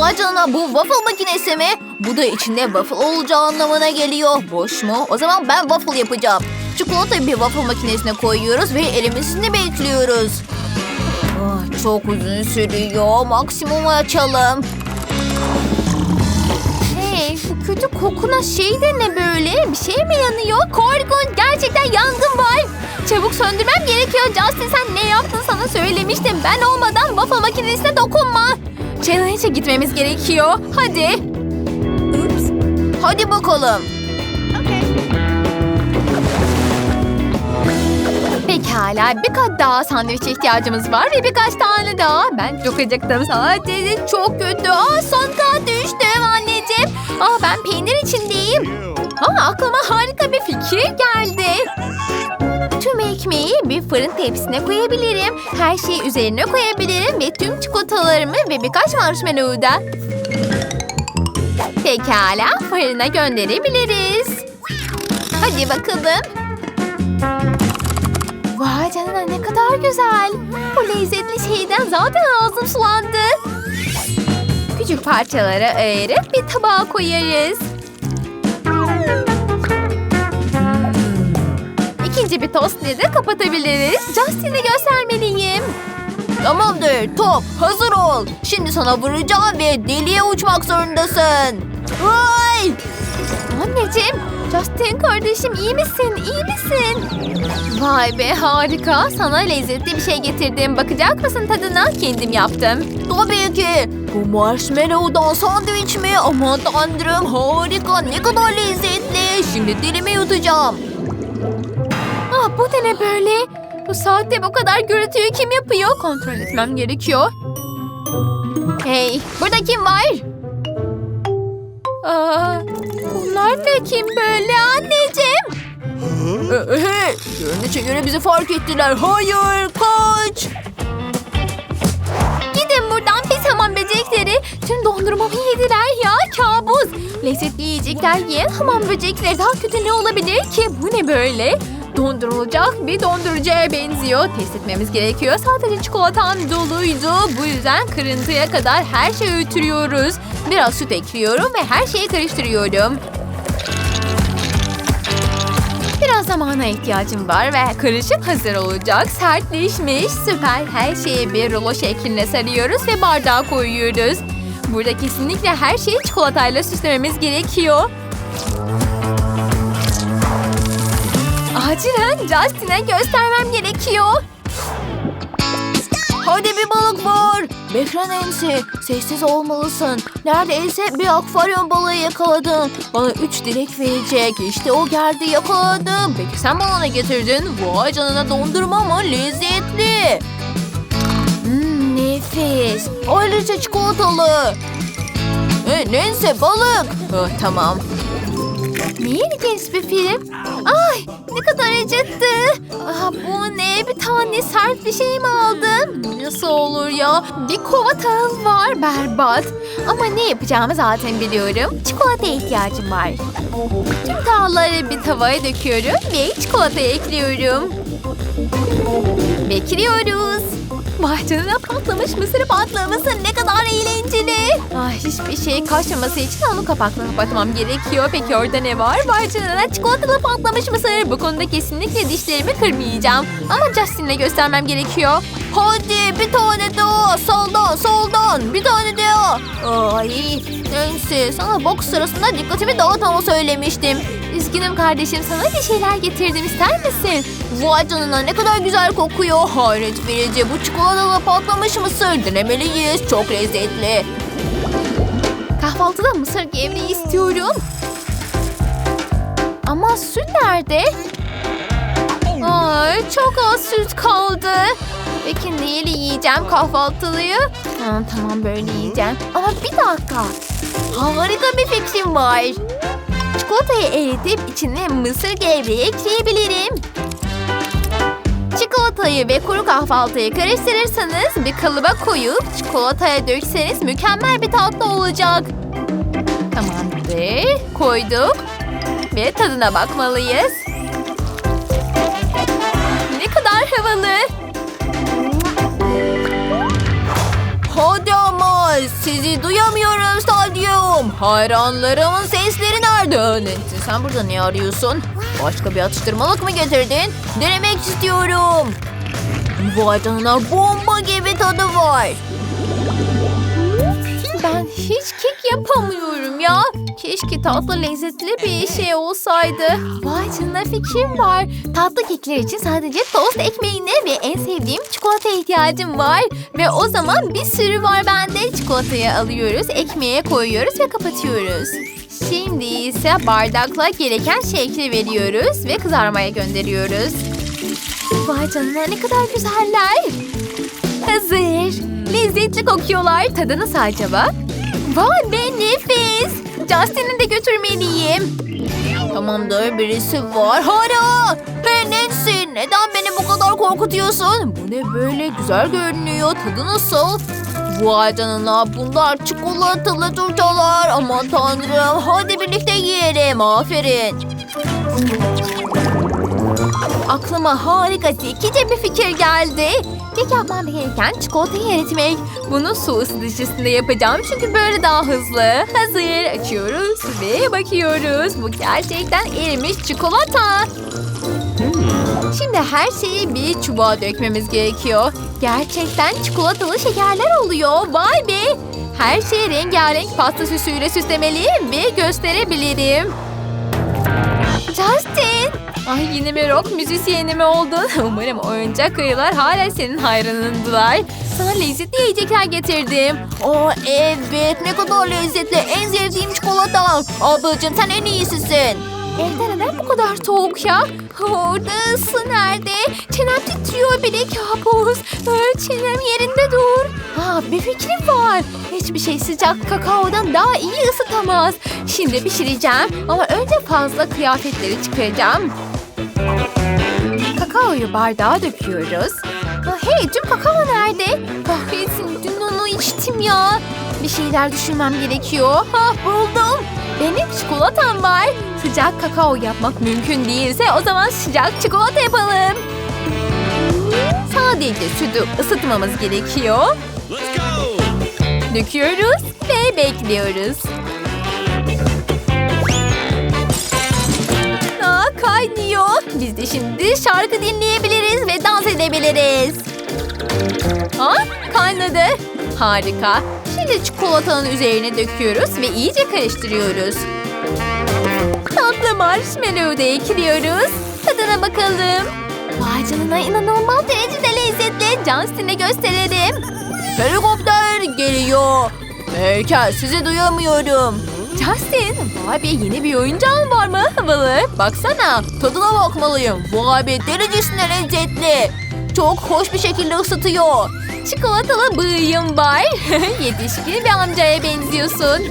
Vay bu waffle makinesi mi? Bu da içinde waffle olacağı anlamına geliyor. Boş mu? O zaman ben waffle yapacağım. Çikolatayı bir waffle makinesine koyuyoruz ve elimizde bekliyoruz. Ah, çok uzun sürüyor. Maksimum açalım. Hey bu kötü kokuna şey de ne böyle? Bir şey mi yanıyor? Korkunç gerçekten yangın var. Çabuk söndürmem gerekiyor. Justin sen ne yaptın sana söylemiştim. Ben olmadan waffle makinesine dokunma. Challenge'e gitmemiz gerekiyor. Hadi. Hadi bakalım. Pekala bir kat daha sandviçe ihtiyacımız var ve birkaç tane daha. Ben çok acıktım sadece çok kötü. Aa, son kat düştüm anneciğim. Aa, ben peynir içindeyim. Aa, aklıma fırın tepsisine koyabilirim. Her şeyi üzerine koyabilirim ve tüm çikolatalarımı ve birkaç marshmallow'u da. Pekala fırına gönderebiliriz. Hadi bakalım. Vay canına ne kadar güzel. Bu lezzetli şeyden zaten ağzım sulandı. Küçük parçalara ayırıp bir tabağa koyarız. Tostla da kapatabiliriz. Justin'e göstermeliyim. Tamamdır top hazır ol. Şimdi sana vuracağım ve deliye uçmak zorundasın. Vay! Anneciğim, Justin kardeşim iyi misin? İyi misin? Vay be harika. Sana lezzetli bir şey getirdim. Bakacak mısın tadına? Kendim yaptım. Tabii ki. Bu marshmallow'dan sandviç mi? Aman tanrım harika. Ne kadar lezzetli. Şimdi dilimi yutacağım. Bu da ne böyle? Bu saatte bu kadar gürültüyü kim yapıyor? Kontrol etmem gerekiyor. Hey burada kim var? Aa, bunlar da kim böyle anneciğim? Hey, görünüşe göre bizi fark ettiler. Hayır, kaç! Gidin buradan pis hamam böcekleri. Tüm dondurmamı yediler ya, kabus. Lezzetli yiyecekler yiyen hamam böcekleri daha kötü ne olabilir ki? Bu ne böyle? Dondurulacak bir dondurucuya benziyor. Test etmemiz gerekiyor. Sadece çikolatam doluydu. Bu yüzden kırıntıya kadar her şeyi ötürüyoruz. Biraz süt ekliyorum ve her şeyi karıştırıyorum. Biraz zamana ihtiyacım var ve karışık hazır olacak. Sertleşmiş, süper. Her şeyi bir rulo şekline sarıyoruz ve bardağa koyuyoruz. Burada kesinlikle her şeyi çikolatayla süslememiz gerekiyor. Acilen Justin'e göstermem gerekiyor. Hadi bir balık var. Bekle Nancy. Sessiz olmalısın. Neredeyse bir akvaryum balığı yakaladın. Bana üç dilek verecek. İşte o geldi yakaladım. Peki sen bana ne getirdin? Vay canına dondurma mı? Lezzetli. Hmm, nefis. Ayrıca çikolatalı. E, Nancy balık. Ah, tamam. Ne ilginç bir film. Ay ne kadar acıttı. Aa, bu ne bir tane sert bir şey mi aldım? Nasıl olur ya? Bir kova tahıl var berbat. Ama ne yapacağımı zaten biliyorum. Çikolataya ihtiyacım var. Tüm tahılları bir tavaya döküyorum ve çikolatayı ekliyorum. Bekliyoruz. Vay patlamış mısır patlaması ne kadar eğlenceli. Ah, hiçbir şey kaçmaması için onu kapakla kapatmam gerekiyor. Peki orada ne var? Vay çikolatalı patlamış mısır. Bu konuda kesinlikle dişlerimi kırmayacağım. Ama Justin'le göstermem gerekiyor. Hadi bir tane daha. Soldan soldan. Bir tane daha. Ay neyse sana boks sırasında dikkatimi dağıtmamı söylemiştim. Üzgünüm kardeşim sana bir şeyler getirdim ister misin? Vay canına ne kadar güzel kokuyor. Hayret verici bu çikolatalı patlamış mısır. Denemeliyiz çok lezzetli. Kahvaltıda mısır gevreği istiyorum. Ama süt nerede? Ay çok az süt kaldı. Peki neyle yiyeceğim kahvaltılıyı? Ha, tamam böyle yiyeceğim. Ama bir dakika. Harika bir fikrim var. Çikolatayı eritip içine mısır gevreği ekleyebilirim. Çikolatayı ve kuru kahvaltıyı karıştırırsanız bir kalıba koyup çikolataya dökseniz mükemmel bir tatlı olacak. Tamamdır. Koyduk. Ve tadına bakmalıyız. Ne kadar havalı. Hadi ama sizi duyamıyorum stadyum. Hayranlarımın sesleri nerede? Nancy sen burada ne arıyorsun? Başka bir atıştırmalık mı getirdin? Denemek istiyorum. Vay canına bomba gibi tadı var. Ben hiç kek yapamıyorum ya. Keşke tatlı lezzetli bir şey olsaydı. Vay canına fikrim var. Tatlı kekler için sadece tost ekmeğine ve en sevdiğim çikolataya ihtiyacım var. Ve o zaman bir sürü var bende. Çikolatayı alıyoruz, ekmeğe koyuyoruz ve kapatıyoruz. Şimdi ise bardakla gereken şekli veriyoruz ve kızarmaya gönderiyoruz. Vay canına ne kadar güzeller. Hazır. Lezzetli kokuyorlar. Tadı nasıl acaba? Vay be nefis. Justin'i de götürmeliyim. Tamamdır birisi var. Hara! Hey Nancy neden beni bu kadar korkutuyorsun? Bu ne böyle güzel görünüyor. Tadı nasıl? Vay canına bunlar çikolatalı turtalar. Aman tanrım hadi birlikte yiyelim. Aferin. Aklıma harika zekice bir fikir geldi. Tek yapmam gereken çikolatayı eritmek. Bunu su ısıtıcısında yapacağım çünkü böyle daha hızlı. Hazır. Açıyoruz ve bakıyoruz. Bu gerçekten erimiş çikolata. Şimdi her şeyi bir çubuğa dökmemiz gerekiyor. Gerçekten çikolatalı şekerler oluyor. Vay be! Her şeyi rengarenk pasta süsüyle süslemeliyim ve gösterebilirim. Justin! Ay yine mi rock müzisyeni mi oldun? Umarım oyuncak ayılar hala senin hayranındılar. Sana lezzetli yiyecekler getirdim. Aa evet ne kadar lezzetli. En sevdiğim çikolata. Ablacığım sen en iyisisin. Evde neden bu kadar soğuk ya? Orada ısı nerede? Çenem titriyor bile kabus. Aa, Çenem yerinde dur. Ha, bir fikrim var. Hiçbir şey sıcak kakaodan daha iyi ısıtamaz. Şimdi pişireceğim ama önce fazla kıyafetleri çıkaracağım. Kakaoyu bardağa döküyoruz. Hey tüm kakao nerede? Kahretsin dün onu içtim ya. Bir şeyler düşünmem gerekiyor. Ha buldum. Benim çikolatam var. Sıcak kakao yapmak mümkün değilse o zaman sıcak çikolata yapalım. Sadece sütü ısıtmamız gerekiyor. Döküyoruz ve bekliyoruz. Aa, kaynıyor. Biz de şimdi şarkı dinleyebiliriz ve dans edebiliriz. Ha, kaynadı. Harika. Şimdi çikolatanın üzerine döküyoruz ve iyice karıştırıyoruz. Tatlı marshmallow da ekliyoruz. Tadına bakalım. Vay canına inanılmaz derecede lezzetli. Justin'e gösterelim. Helikopter geliyor. Heykel sizi duyamıyorum. Justin, vay be yeni bir oyuncağın var mı? Havalı. Baksana, tadına bakmalıyım. Vay be derecesine lezzetli. Çok hoş bir şekilde ısıtıyor. Çikolatalı bıyığım var. Yetişkin bir amcaya benziyorsun.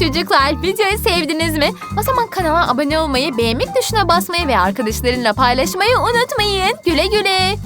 Çocuklar videoyu sevdiniz mi? O zaman kanala abone olmayı, beğenmek tuşuna basmayı ve arkadaşlarınla paylaşmayı unutmayın. Güle güle.